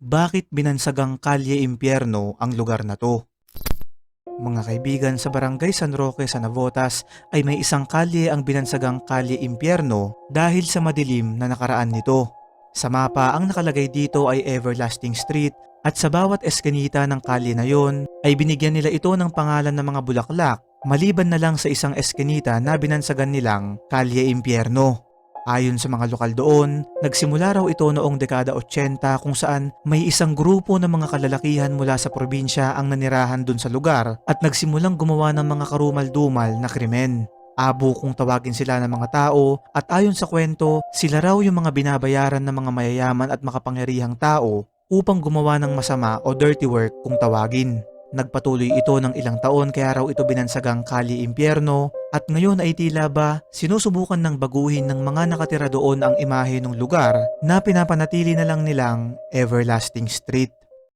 bakit binansagang Kalye Impyerno ang lugar na to? Mga kaibigan sa Barangay San Roque sa Navotas ay may isang kalye ang binansagang Kalye Impyerno dahil sa madilim na nakaraan nito. Sa mapa ang nakalagay dito ay Everlasting Street at sa bawat eskinita ng kalye na yon ay binigyan nila ito ng pangalan ng mga bulaklak maliban na lang sa isang eskinita na binansagan nilang Kalye Impyerno. Ayon sa mga lokal doon, nagsimula raw ito noong dekada 80 kung saan may isang grupo ng mga kalalakihan mula sa probinsya ang nanirahan dun sa lugar at nagsimulang gumawa ng mga karumal-dumal na krimen. Abo kung tawagin sila ng mga tao at ayon sa kwento, sila raw yung mga binabayaran ng mga mayayaman at makapangyarihang tao upang gumawa ng masama o dirty work kung tawagin. Nagpatuloy ito ng ilang taon kaya raw ito binansagang Kali Impyerno at ngayon ay tila ba sinusubukan ng baguhin ng mga nakatira doon ang imahe ng lugar na pinapanatili na lang nilang Everlasting Street.